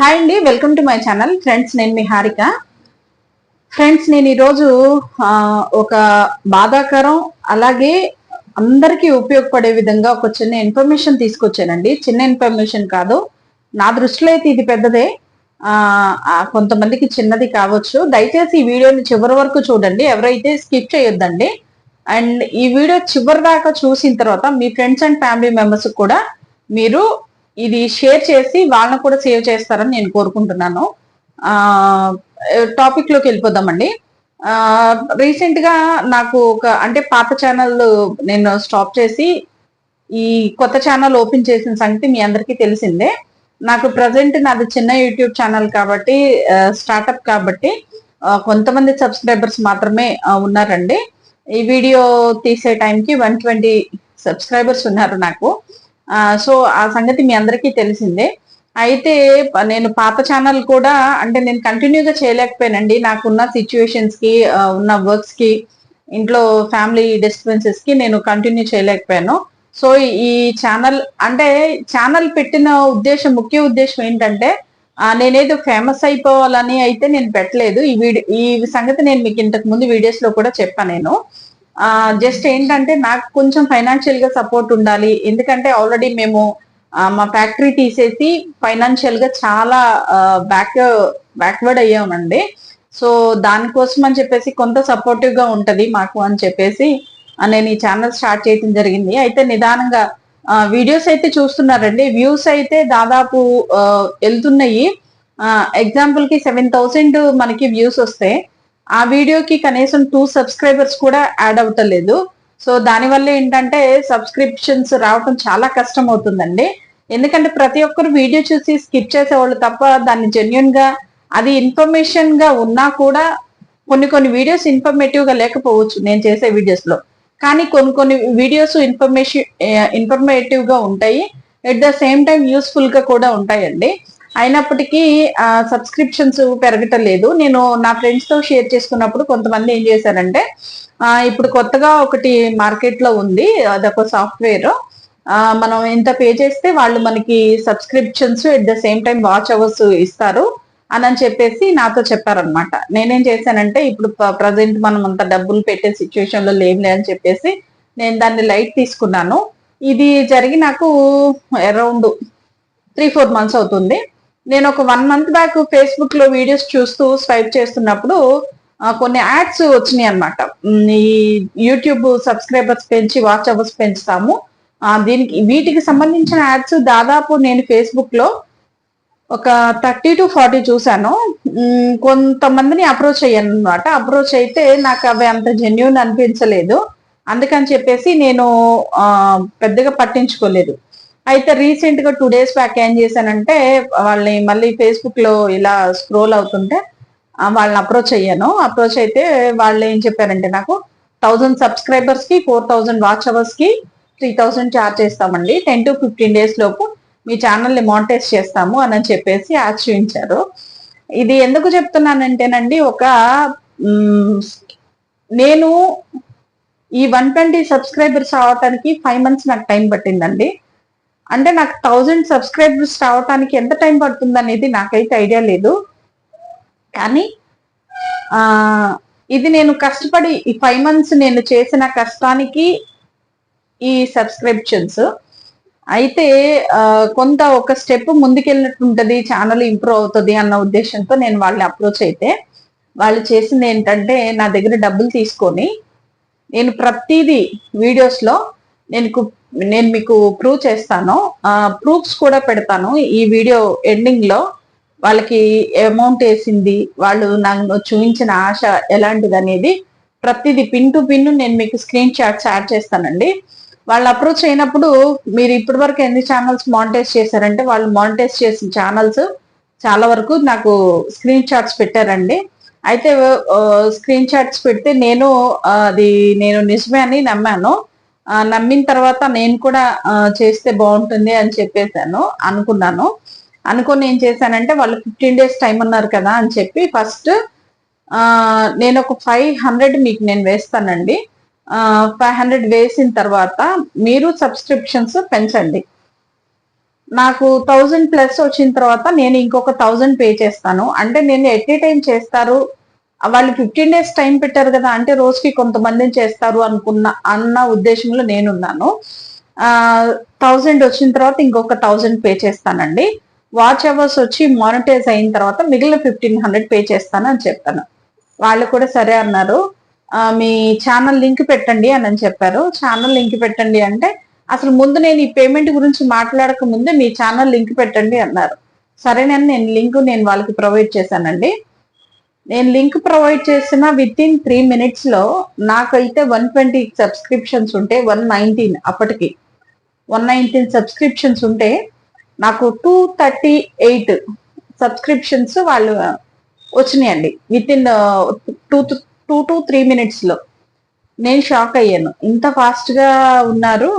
Hi అండి welcome to my channel friends నేను మీ హారిక. ఫ్రెండ్స్ నేను ఈరోజు ఒక బాధాకరం అలాగే అందరికీ ఉపయోగపడే విధంగా ఒక చిన్న ఇన్ఫర్మేషన్ తీసుకొచ్చానండి. చిన్న ఇన్ఫర్మేషన్ కాదు నా దృష్టిలో అయితే ఇది పెద్దదే. కొంతమందికి చిన్నది కావచ్చు. దయచేసి ఈ వీడియోని చివరి వరకు చూడండి ఎవరైతే స్కిప్ చేయొద్దండి. అండ్ ఈ వీడియో చివరి దాకా చూసిన తర్వాత మీ ఫ్రెండ్స్ అండ్ ఫ్యామిలీ మెంబర్స్ కూడా మీరు ఇది షేర్ చేసి వాళ్ళని కూడా సేవ్ చేస్తారని నేను కోరుకుంటున్నాను. టాపిక్లోకి వెళ్ళిపోదామండి. రీసెంట్గా నాకు ఒక అంటే పాత ఛానల్ నేను స్టాప్ చేసి ఈ కొత్త ఛానల్ ఓపెన్ చేసిన సంగతి మీ అందరికీ తెలిసిందే. నాకు ప్రజెంట్ నాది చిన్న యూట్యూబ్ ఛానల్ కాబట్టి స్టార్టప్ కాబట్టి కొంతమంది సబ్స్క్రైబర్స్ మాత్రమే ఉన్నారండి. ఈ వీడియో తీసే టైంకి వన్ ట్వంటీ సబ్స్క్రైబర్స్ ఉన్నారు నాకు. సో ఆ సంగతి మీ అందరికీ తెలిసిందే. అయితే నేను పాత ఛానల్ కూడా అంటే నేను కంటిన్యూగా చేయలేకపోయానండి. నాకున్న సిచ్యువేషన్స్కి ఉన్న వర్క్స్కి ఇంట్లో ఫ్యామిలీ డిస్టర్బెన్సెస్కి నేను కంటిన్యూ చేయలేకపోయాను. సో ఈ ఛానల్ అంటే ఛానల్ పెట్టిన ఉద్దేశం ముఖ్య ఉద్దేశం ఏంటంటే నేనేదో ఫేమస్ అయిపోవాలని అయితే నేను పెట్టలేదు. ఈ వీడియో ఈ సంగతి నేను మీకు ఇంతకు ముందు వీడియోస్లో కూడా చెప్పాను నేను. జస్ట్ ఏంటంటే నాకు కొంచెం ఫైనాన్షియల్గా సపోర్ట్ ఉండాలి. ఎందుకంటే ఆల్రెడీ మేము మా ఫ్యాక్టరీ తీసేసి ఫైనాన్షియల్గా చాలా బ్యాక్ బ్యాక్వర్డ్ అయ్యామండి. సో దానికోసం అని చెప్పేసి కొంత సపోర్టివ్గా ఉంటది మాకు అని చెప్పేసి నేను ఈ ఛానల్ స్టార్ట్ చేయడం జరిగింది. అయితే నిదానంగా వీడియోస్ అయితే చూస్తున్నారండి. వ్యూస్ అయితే దాదాపు వెళ్తున్నాయి. ఎగ్జాంపుల్కి సెవెన్ థౌసండ్ మనకి వ్యూస్ వస్తాయి ఆ వీడియోకి కనీసం టూ సబ్స్క్రైబర్స్ కూడా యాడ్ అవ్వటలేదు సో దానివల్ల ఏంటంటే సబ్స్క్రిప్షన్స్ రావటం చాలా కష్టం అవుతుందండి ఎందుకంటే ప్రతి ఒక్కరు వీడియో చూసి స్కిప్ చేసేవాళ్ళు తప్ప దాన్ని జెన్యున్గా అది ఇన్ఫర్మేషన్గా ఉన్నా కూడా కొన్ని కొన్ని వీడియోస్ ఇన్ఫర్మేటివ్గా లేకపోవచ్చు నేను చేసే వీడియోస్లో. కానీ కొన్ని కొన్ని వీడియోస్ ఇన్ఫర్మేషన్ ఇన్ఫర్మేటివ్గా ఉంటాయి. ఎట్ ద సేమ్ టైం యూస్ఫుల్గా కూడా ఉంటాయండి. అయినప్పటికీ సబ్స్క్రిప్షన్స్ పెరగటం లేదు నేను నా ఫ్రెండ్స్తో షేర్ చేసుకున్నప్పుడు కొంతమంది ఏం చేశారంటే ఇప్పుడు కొత్తగా ఒకటి మార్కెట్లో ఉంది. అదొక సాఫ్ట్వేర్ మనం ఇంత పే చేస్తే వాళ్ళు మనకి subscriptions at the same time watch hours ఇస్తారు అని అని చెప్పేసి నాతో చెప్పారనమాట నేనేం చేశానంటే ఇప్పుడు ప్రజెంట్ మనం అంత డబ్బులు పెట్టే సిచ్యువేషన్లో లేవులే అని చెప్పేసి నేను దాన్ని లైట్ తీసుకున్నాను. ఇది జరిగి నాకు అరౌండ్ త్రీ ఫోర్ మంత్స్ అవుతుంది. నేను ఒక వన్ మంత్ బ్యాక్ ఫేస్బుక్లో వీడియోస్ చూస్తూ స్వైప్ చేస్తున్నప్పుడు కొన్ని యాడ్స్ వచ్చినాయి అనమాట ఈ యూట్యూబ్ సబ్స్క్రైబర్స్ పెంచి వాచ్ అవర్స్ పెంచుతాము. దీనికి వీటికి సంబంధించిన యాడ్స్ దాదాపు నేను ఫేస్బుక్లో ఒక థర్టీ టు ఫార్టీ చూశాను. కొంతమందిని అప్రోచ్ అయ్యాను అనమాట అప్రోచ్ అయితే నాకు అవి అంత జెన్యున్ అనిపించలేదు. అందుకని చెప్పేసి నేను పెద్దగా పట్టించుకోలేదు. అయితే రీసెంట్గా టూ డేస్ బ్యాక్ ఏం చేశానంటే వాళ్ళని మళ్ళీ ఫేస్బుక్లో ఇలా స్క్రోల్ అవుతుంటే వాళ్ళని అప్రోచ్ అయ్యాను. అప్రోచ్ అయితే వాళ్ళు ఏం చెప్పారంటే నాకు థౌజండ్ సబ్స్క్రైబర్స్కి ఫోర్ థౌజండ్ వాచ్ అవర్స్కి త్రీ థౌజండ్ చార్జ్ చేస్తామండి. టెన్ టు ఫిఫ్టీన్ డేస్ లోపు మీ ఛానల్ని మానిటైజ్ చేస్తాము అని చెప్పేసి యాడ్ చూపించారు. ఇది ఎందుకు చెప్తున్నానంటేనండి ఒక నేను ఈ వన్ ట్వంటీ సబ్స్క్రైబర్స్ అవటానికి ఫైవ్ మంత్స్ నాకు టైం పట్టిందండి. అంటే నాకు థౌజండ్ సబ్స్క్రైబర్స్ రావడానికి ఎంత టైం పడుతుంది అనేది నాకైతే ఐడియా లేదు. కానీ ఇది నేను కష్టపడి ఈ ఫైవ్ మంత్స్ నేను చేసిన కష్టానికి ఈ సబ్స్క్రిప్షన్స్ అయితే కొంత ఒక స్టెప్ ముందుకెళ్ళినట్టు ఉంటుంది ఛానల్ ఇంప్రూవ్ అవుతుంది అన్న ఉద్దేశంతో నేను వాళ్ళని అప్రోచ్ అయితే వాళ్ళు చేసింది ఏంటంటే నా దగ్గర డబ్బులు తీసుకొని నేను ప్రతిదీ వీడియోస్లో నేను కు- నేను మీకు ప్రూవ్ చేస్తాను. ప్రూఫ్స్ కూడా పెడతాను. ఈ వీడియో ఎండింగ్లో వాళ్ళకి అమౌంట్ వేసింది వాళ్ళు నాకు చూపించిన ఆశ ఎలాంటిది అనేది ప్రతిదీ పిన్ టు పిన్ నేను మీకు స్క్రీన్ షాట్స్ యాడ్ చేస్తానండి. వాళ్ళు అప్రోచ్ అయినప్పుడు మీరు ఇప్పటి వరకు ఎన్ని ఛానల్స్ మానిటైజ్ చేశారంటే వాళ్ళు మానిటైజ్ చేసిన ఛానల్స్ చాలా వరకు నాకు స్క్రీన్ షాట్స్ పెట్టారండి. అయితే స్క్రీన్ షాట్స్ పెడితే నేను అది నేను నిజమే అని నమ్మాను. నమ్మిన తర్వాత నేను కూడా చేస్తే బాగుంటుంది అని చెప్పేసాను అనుకున్నాను. అనుకుని ఏం చేశానంటే వాళ్ళు ఫిఫ్టీన్ డేస్ టైం అన్నారు కదా అని చెప్పి ఫస్ట్ నేను ఒక ఫైవ్ హండ్రెడ్ మీకు నేను వేస్తానండి. ఫైవ్ హండ్రెడ్ వేసిన తర్వాత మీరు సబ్స్క్రిప్షన్స్ పెంచండి. నాకు థౌజండ్ ప్లస్ వచ్చిన తర్వాత నేను ఇంకొక థౌజండ్ పే చేస్తాను. అంటే నేను ఎట్ ఏ టైం చేస్తారు? వాళ్ళు ఫిఫ్టీన్ డేస్ టైం పెట్టారు కదా అంటే రోజుకి కొంతమందిని చేస్తారు అనుకున్న అన్న ఉద్దేశంలో నేనున్నాను. థౌజండ్ వచ్చిన తర్వాత ఇంకొక థౌజండ్ పే చేస్తానండి. వాచ్ అవర్స్ వచ్చి మానిటైజ్ అయిన తర్వాత మిగిలిన ఫిఫ్టీన్ హండ్రెడ్ పే చేస్తాను అని చెప్పాను. వాళ్ళు కూడా సరే అన్నారు. మీ ఛానల్ లింక్ పెట్టండి అని అని చెప్పారు. ఛానల్ లింక్ పెట్టండి అంటే అసలు ముందు నేను ఈ పేమెంట్ గురించి మాట్లాడక ముందే మీ ఛానల్ లింక్ పెట్టండి అన్నారు. సరేనని నేను లింక్ నేను వాళ్ళకి ప్రొవైడ్ చేశానండి. నేను లింక్ ప్రొవైడ్ చేసిన విత్ ఇన్ త్రీ మినిట్స్లో నాకైతే వన్ ట్వంటీ సబ్స్క్రిప్షన్స్ ఉంటే వన్ నైన్టీన్ అప్పటికి. వన్ నైన్టీన్ సబ్స్క్రిప్షన్స్ ఉంటే నాకు టూ థర్టీ ఎయిట్ సబ్స్క్రిప్షన్స్ వాళ్ళు వచ్చినాయండి. Within two two to three మినిట్స్లో. నేను షాక్ అయ్యాను. ఇంత ఫాస్ట్గా ఉన్నారు.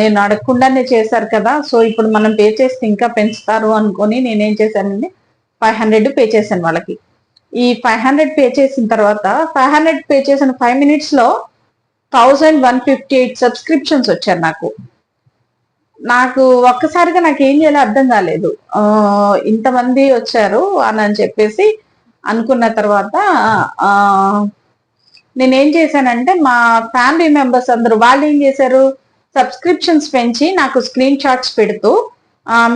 నేను అడగకుండానే చేశారు కదా. సో ఇప్పుడు మనం పే చేస్తే ఇంకా పెంచుతారు అనుకొని నేనేం చేశానండి ఫైవ్ హండ్రెడ్ పే చేశాను వాళ్ళకి. ఈ ఫైవ్ హండ్రెడ్ పే చేసిన తర్వాత ఫైవ్ హండ్రెడ్ పే చేసిన ఫైవ్ మినిట్స్లో thousand one fifty eight subscriptions వచ్చారు నాకు. నాకు ఒక్కసారిగా నాకు ఏం చేయాలో అర్థం కాలేదు. ఇంతమంది వచ్చారు అని అని చెప్పేసి అనుకున్న తర్వాత నేనేం చేశానంటే మా ఫ్యామిలీ మెంబర్స్ అందరూ వాళ్ళు ఏం చేశారు? సబ్స్క్రిప్షన్స్ పెంచి నాకు స్క్రీన్ షాట్స్ పెడుతూ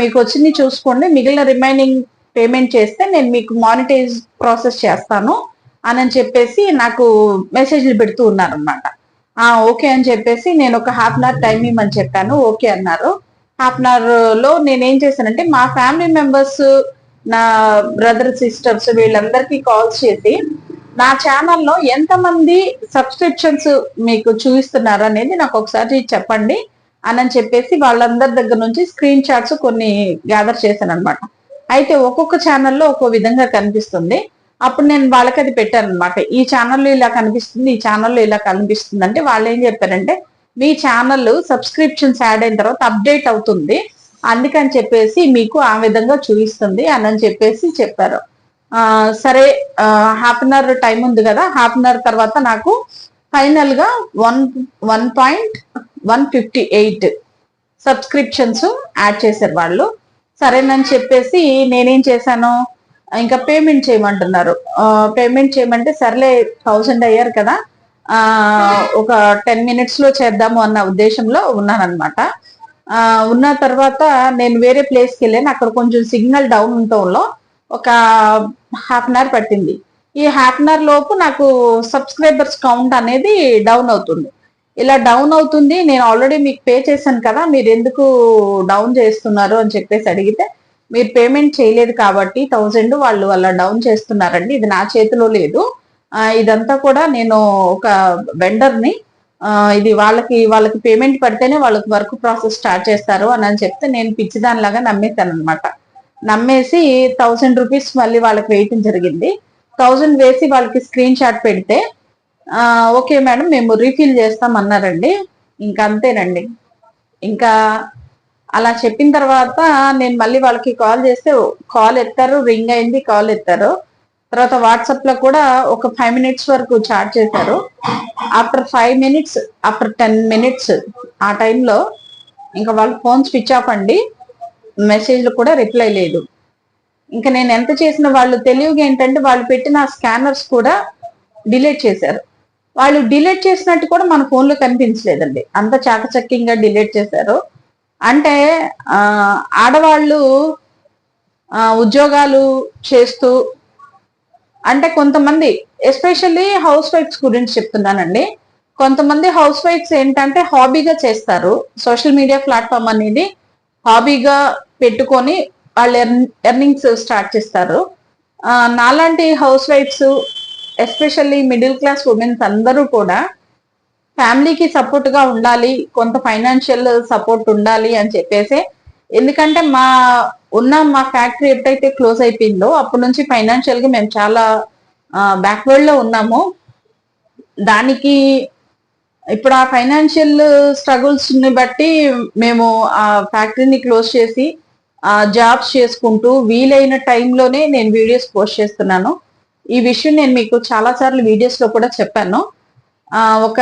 మీకు వచ్చింది చూసుకోండి మిగిలిన రిమైనింగ్ పేమెంట్ చేస్తే నేను మీకు మానిటైజ్ ప్రాసెస్ చేస్తాను అని చెప్పేసి నాకు మెసేజ్లు పెడుతూ ఉన్నారు అనమాట ఓకే అని చెప్పేసి నేను ఒక హాఫ్ అన్ అవర్ టైం ఇవ్వమని చెప్పాను. ఓకే అన్నారు. హాఫ్ అన్ అవర్లో నేనేం చేశానంటే మా ఫ్యామిలీ మెంబర్స్ నా బ్రదర్ సిస్టర్స్ వీళ్ళందరికీ కాల్స్ చేసి నా ఛానల్లో ఎంతమంది సబ్స్క్రిప్షన్స్ మీకు చూపిస్తున్నారు అనేది నాకు ఒకసారి చెప్పండి అని అని చెప్పేసి వాళ్ళందరి దగ్గర నుంచి స్క్రీన్ షాట్స్ కొన్ని గ్యాదర్ చేశాను అనమాట అయితే ఒక్కొక్క ఛానల్లో ఒక్కో విధంగా కనిపిస్తుంది. అప్పుడు నేను వాళ్ళకి అది పెట్టాను అనమాట ఈ ఛానల్లో ఇలా కనిపిస్తుంది ఈ ఛానల్లో ఇలా కనిపిస్తుంది అంటే వాళ్ళు ఏం చెప్పారంటే మీ ఛానల్ సబ్స్క్రిప్షన్స్ యాడ్ అయిన తర్వాత అప్డేట్ అవుతుంది. అందుకని చెప్పేసి మీకు ఆ విధంగా చూపిస్తుంది అని చెప్పేసి చెప్పారు. సరే హాఫ్ అన్ అవర్ టైం ఉంది కదా హాఫ్ అన్ అవర్ తర్వాత నాకు ఫైనల్గా one one point one fifty eight subscriptions add చేశారు వాళ్ళు. సరేనని చెప్పేసి నేనేం చేశాను? ఇంకా పేమెంట్ చేయమంటున్నారు. పేమెంట్ చేయమంటే సర్లే థౌసండ్ అయ్యారు కదా. ఒక టెన్ మినిట్స్లో చేద్దాము అన్న ఉద్దేశంలో ఉన్నానన్నమాట. ఉన్న తర్వాత నేను వేరే ప్లేస్కి వెళ్ళాను. అక్కడ కొంచెం సిగ్నల్ డౌన్ ఉండటంలో ఒక హాఫ్ అన్ అవర్ పట్టింది. ఈ హాఫ్ అన్ అవర్ లోపు నాకు సబ్స్క్రైబర్స్ కౌంట్ అనేది డౌన్ అవుతుంది. ఇలా డౌన్ అవుతుంది నేను ఆల్రెడీ మీకు పే చేశాను కదా మీరు ఎందుకు డౌన్ చేస్తున్నారు అని చెప్పేసి అడిగితే మీరు పేమెంట్ చేయలేదు కాబట్టి థౌజండ్ వాళ్ళు అలా డౌన్ చేస్తున్నారండి ఇది నా చేతిలో లేదు. ఇదంతా కూడా నేను ఒక వెండర్ని ఇది వాళ్ళకి వాళ్ళకి పేమెంట్ పడితేనే వాళ్ళకి వర్క్ ప్రాసెస్ స్టార్ట్ చేస్తారు అని అని చెప్తే నేను పిచ్చిదానిలాగా నమ్మేశాను అనమాట నమ్మేసి థౌసండ్ రూపీస్ మళ్ళీ వాళ్ళకి వేయటం జరిగింది. థౌజండ్ వేసి వాళ్ళకి స్క్రీన్ షాట్ పెడితే ఓకే మేడం మేము రీఫిల్ చేస్తాం అన్నారండి ఇంకా అంతేనండి. ఇంకా అలా చెప్పిన తర్వాత నేను మళ్ళీ వాళ్ళకి కాల్ చేస్తే కాల్ ఎత్తారు రింగ్ అయింది కాల్ ఎత్తారు. తర్వాత వాట్సాప్లో కూడా ఒక ఫైవ్ మినిట్స్ వరకు చాట్ చేశారు. After five minutes after ten minutes ఆ టైంలో ఇంకా వాళ్ళ ఫోన్ స్విచ్ ఆఫ్ అండి. మెసేజ్లు కూడా రిప్లై లేదు. ఇంకా నేను ఎంత చేసిన వాళ్ళు తెలివిగా ఏంటంటే వాళ్ళు పెట్టిన స్కానర్స్ కూడా డిలీట్ చేశారు. వాళ్ళు డిలీట్ చేసినట్టు కూడా మన ఫోన్లో కనిపించలేదండి. అంత చాకచక్యంగా డిలీట్ చేశారు. అంటే ఆడవాళ్ళు ఉద్యోగాలు చేస్తూ అంటే కొంతమంది ఎస్పెషల్లీ హౌస్ వైఫ్స్ గురించి చెప్తున్నానండి. కొంతమంది హౌస్ వైఫ్స్ ఏంటంటే హాబీగా చేస్తారు. సోషల్ మీడియా ప్లాట్ఫామ్ అనేది హాబీగా పెట్టుకొని వాళ్ళు ఎర్నింగ్స్ స్టార్ట్ చేస్తారు. నాలాంటి house wives especially middle class womens అందరూ కూడా ఫ్యామిలీకి సపోర్ట్గా ఉండాలి కొంత ఫైనాన్షియల్ సపోర్ట్ ఉండాలి అని చెప్పేసి ఎందుకంటే మా ఉన్న మా ఫ్యాక్టరీ ఎప్పుడైతే క్లోజ్ అయిపోయిందో అప్పటి నుంచి ఫైనాన్షియల్గా మేము చాలా బ్యాక్వర్డ్లో ఉన్నాము. దానికి ఇప్పుడు ఆ ఫైనాన్షియల్ స్ట్రగుల్స్ని బట్టి మేము ఆ ఫ్యాక్టరీని క్లోజ్ చేసి జాబ్స్ చేసుకుంటూ వీలైన టైంలోనే నేను వీడియోస్ పోస్ట్ చేస్తున్నాను. ఈ విషయం నేను మీకు చాలా సార్లు వీడియోస్లో కూడా చెప్పాను. ఒక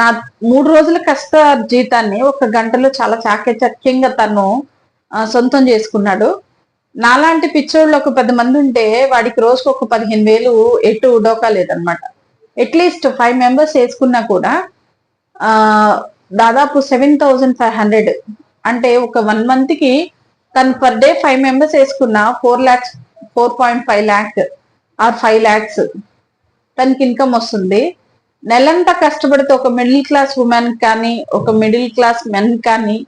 నా మూడు రోజుల కష్ట జీతాన్ని ఒక గంటలో చాలా చాకచక్యంగా తను సొంతం చేసుకున్నాడు. నాలాంటి పిచ్చోళ్ళు ఒక పది మంది ఉంటే వాడికి రోజుకు ఒక పదిహేను వేలు ఎటు డోకా లేదనమాట అట్లీస్ట్ ఫైవ్ మెంబర్స్ వేసుకున్నా కూడా దాదాపు సెవెన్ థౌజండ్ ఫైవ్ హండ్రెడ్ అంటే ఒక వన్ మంత్కి తను పర్ డే ఫైవ్ మెంబర్స్ వేసుకున్న four lakhs four point five lakh or five lakhs. తనకి ఇన్కమ్ వస్తుంది. నెలంతా కష్టపడితే ఒక మిడిల్ క్లాస్ ఉమెన్ కానీ ఒక మిడిల్ క్లాస్ మెన్ కానీ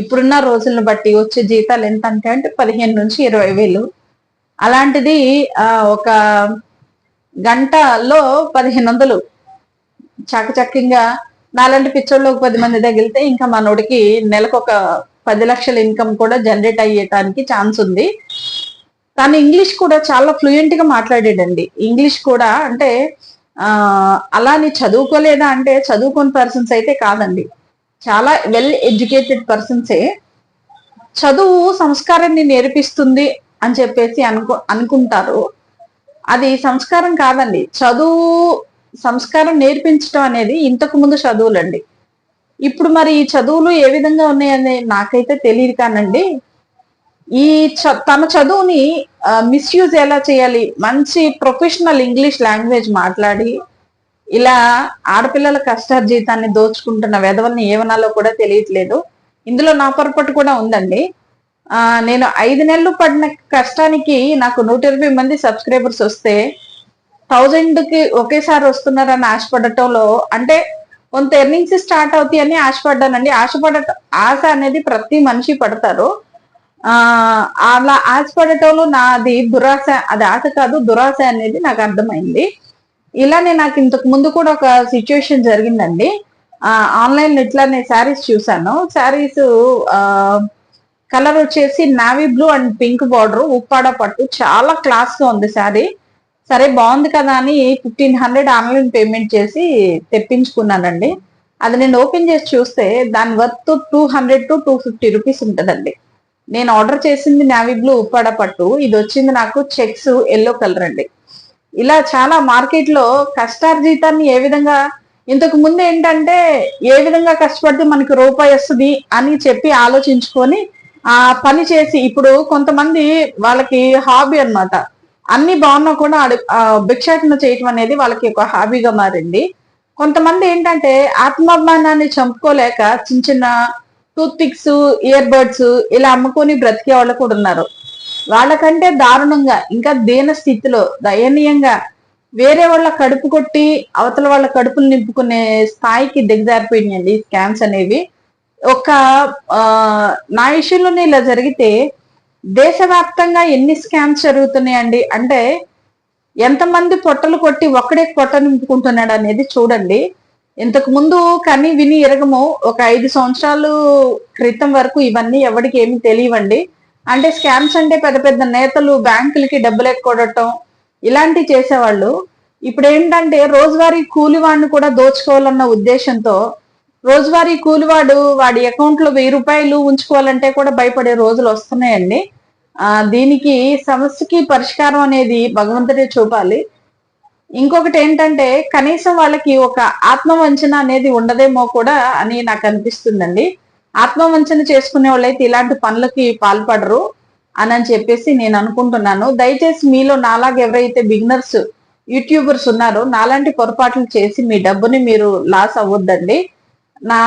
ఇప్పుడున్న రోజులను బట్టి వచ్చే జీతాలు ఎంత అంటే అంటే పదిహేను నుంచి ఇరవై వేలు. అలాంటిది ఒక గంటలో పదిహేను వందలు. చాకచక్యంగా నాలాంటి పిచ్చోళ్ళు ఒక పది మంది తగిలితే ఇంకా మనోడికి నెలకు ఒక పది లక్షల ఇన్కమ్ కూడా జనరేట్ అయ్యేటానికి ఛాన్స్ ఉంది. తను ఇంగ్లీష్ కూడా చాలా ఫ్లూయెంట్గా మాట్లాడాడండి ఇంగ్లీష్ కూడా అంటే అలా నీ చదువుకోలేదా అంటే చదువుకుని పర్సన్స్ అయితే కాదండి. చాలా వెల్ ఎడ్యుకేటెడ్ పర్సన్సే చదువు సంస్కారాన్ని నేర్పిస్తుంది అని చెప్పేసి అనుకు అనుకుంటారు. అది సంస్కారం కాదండి. చదువు సంస్కారం నేర్పించడం అనేది ఇంతకు ముందు చదువులండి. ఇప్పుడు మరి ఈ చదువులు ఏ విధంగా ఉన్నాయని నాకైతే తెలియదు కానండి. ఈ చ- తన చదువుని మిస్యూజ్ ఎలా చేయాలి? మంచి ప్రొఫెషనల్ ఇంగ్లీష్ లాంగ్వేజ్ మాట్లాడి ఇలా ఆడపిల్లల కష్టార్జీతాన్ని దోచుకుంటున్న వెధవల్ని ఏమనాలో కూడా తెలియట్లేదు. ఇందులో నా పొరపాటు కూడా ఉందండి. నేను ఐదు నెలలు పడిన కష్టానికి నాకు నూట ఇరవై మంది సబ్స్క్రైబర్స్ వస్తే థౌజండ్కి ఒకేసారి వస్తున్నారని ఆశపడటంలో అంటే కొంత ఎర్నింగ్స్ స్టార్ట్ అవుతాయని ఆశపడ్డానండి. ఆశపడ ఆశ అనేది ప్రతి మనిషి పడతారు. అలా ఆశపడటంలో నాది దురాశ అది ఆశ కాదు దురాశ అనేది నాకు అర్థమైంది. ఇలానే నాకు ఇంతకు ముందు కూడా ఒక సిచ్యువేషన్ జరిగిందండి. ఆన్లైన్ ఇట్లానే శారీస్ చూసాను శారీస్ కలర్ వచ్చేసి navy blue and pink border Uppada పట్టు. చాలా క్లాస్గా ఉంది శారీ సరే బాగుంది కదా అని ఫిఫ్టీన్ హండ్రెడ్ ఆన్లైన్ పేమెంట్ చేసి తెప్పించుకున్నానండి. అది నేను ఓపెన్ చేసి చూస్తే దాని worth two hundred to two fifty rupees ఉంటుందండి. నేను ఆర్డర్ చేసింది నావీ బ్లూ ఉప్పాడ పట్టు. ఇది వచ్చింది నాకు చెక్స్ ఎల్లో కలర్ అండి. ఇలా చాలా మార్కెట్లో కష్టార్జితాన్ని ఏ విధంగా ఇంతకు ముందు ఏంటంటే ఏ విధంగా కష్టపడితే మనకి రూపాయి వస్తుంది అని చెప్పి ఆలోచించుకొని ఆ పని చేసి ఇప్పుడు కొంతమంది వాళ్ళకి హాబీ అన్నమాట. అన్ని బాగున్నా కూడా అడు- ఆ భిక్షాటన చేయటం అనేది వాళ్ళకి ఒక హాబీగా మారింది. కొంతమంది ఏంటంటే ఆత్మాభిమానాన్ని చంపుకోలేక చిన్న చిన్న టూత్ పిక్స్ ఇయర్ బడ్స్ ఇలా అమ్ముకొని బ్రతికే వాళ్ళు కూడా ఉన్నారు వాళ్ళకంటే దారుణంగా ఇంకా దీన స్థితిలో దయనీయంగా వేరే వాళ్ళ కడుపు కొట్టి అవతల వాళ్ళ కడుపులు నింపుకునే స్థాయికి దిగజారిపోయినాయండి స్కామ్స్ అనేవి. ఒక నా విషయంలోనే ఇలా జరిగితే దేశవ్యాప్తంగా ఎన్ని స్కామ్స్ జరుగుతున్నాయండి? అంటే ఎంతమంది పొట్టలు కొట్టి ఒక్కడే పొట్ట నింపుకుంటున్నాడు అనేది చూడండి. ఇంతకు ముందు కానీ విని ఎరగము ఒక ఐదు సంవత్సరాలు క్రితం వరకు ఇవన్నీ ఎవరికి ఏమి తెలియవండి. అంటే స్కామ్స్ అంటే పెద్ద పెద్ద నేతలు బ్యాంకులకి డబ్బులు ఎక్కొడటం ఇలాంటివి చేసేవాళ్ళు. ఇప్పుడు ఏంటంటే రోజువారీ కూలివాడిని కూడా దోచుకోవాలన్న ఉద్దేశంతో రోజువారీ కూలివాడు వాడి అకౌంట్లో వెయ్యి రూపాయలు ఉంచుకోవాలంటే కూడా భయపడే రోజులు వస్తున్నాయండి. ఆ దీనికి సమస్యకి పరిష్కారం అనేది భగవంతుడే చూపాలి. ఇంకొకటి ఏంటంటే కనీసం వాళ్ళకి ఒక ఆత్మవంచన అనేది ఉండదేమో కూడా అని నాకు అనిపిస్తుందండి. ఆత్మవంచన చేసుకునే వాళ్ళైతే ఇలాంటి పనులకి పాల్పడరు అని అని చెప్పేసి నేను అనుకుంటున్నాను. దయచేసి మీలో నాలాగా ఎవరైతే బిగినర్స్ యూట్యూబర్స్ ఉన్నారో నాలాంటి పొరపాట్లు చేసి మీ డబ్బుని మీరు లాస్ అవ్వద్దండి. నా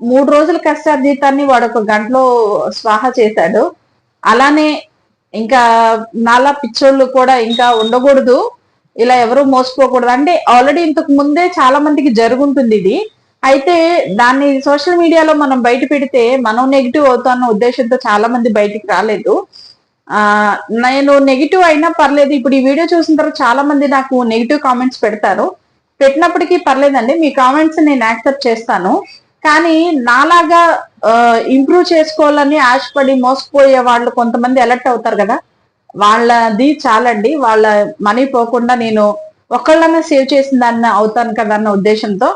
మూడు రోజుల కష్టార్జితాన్ని వాడు ఒక గంటలో స్వాహా చేశాడు. అలానే ఇంకా నాలా పిచ్చోళ్ళు కూడా ఇంకా ఉండకూడదు. ఇలా ఎవరు మోసపోకూడదు. అంటే ఆల్రెడీ ఇంతకు ముందే చాలా మందికి జరుగుంటుంది ఇది. అయితే దాన్ని సోషల్ మీడియాలో మనం బయట పెడితే మనం నెగిటివ్ అవుతాన్న ఉద్దేశంతో చాలా మంది బయటికి రాలేదు. ఆ నేను నెగిటివ్ అయినా పర్లేదు. ఇప్పుడు ఈ వీడియో చూసిన తర్వాత చాలా మంది నాకు నెగిటివ్ కామెంట్స్ పెడతారు. పెట్టినప్పటికీ పర్లేదండి. మీ కామెంట్స్ నేను యాక్సెప్ట్ చేస్తాను. కానీ నాలాగా ఇంప్రూవ్ చేసుకోవాలని ఆశపడి మోసపోయే వాళ్ళు కొంతమంది అలర్ట్ అవుతారు కదా. వాళ్ళది చాలండి. వాళ్ళ మనీ పోకుండా నేను ఒకళ్ళనే సేవ్ చేసిన దాన్ని అవుతాను కదా అన్న ఉద్దేశంతో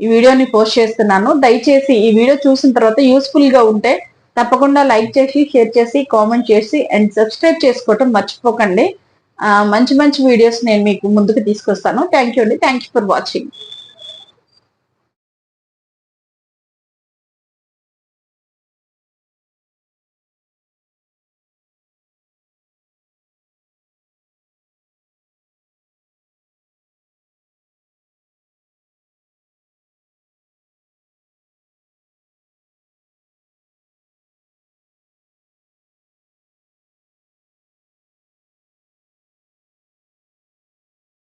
ఈ వీడియోని పోస్ట్ చేస్తున్నాను. దయచేసి ఈ వీడియో చూసిన తర్వాత యూస్ఫుల్గా ఉంటే తప్పకుండా లైక్ చేసి షేర్ చేసి కామెంట్ చేసి అండ్ సబ్స్క్రైబ్ చేసుకోవటం మర్చిపోకండి. మంచి మంచి వీడియోస్ నేను మీకు ముందుకు తీసుకొస్తాను. థ్యాంక్ యూ అండి. Thank you for watching.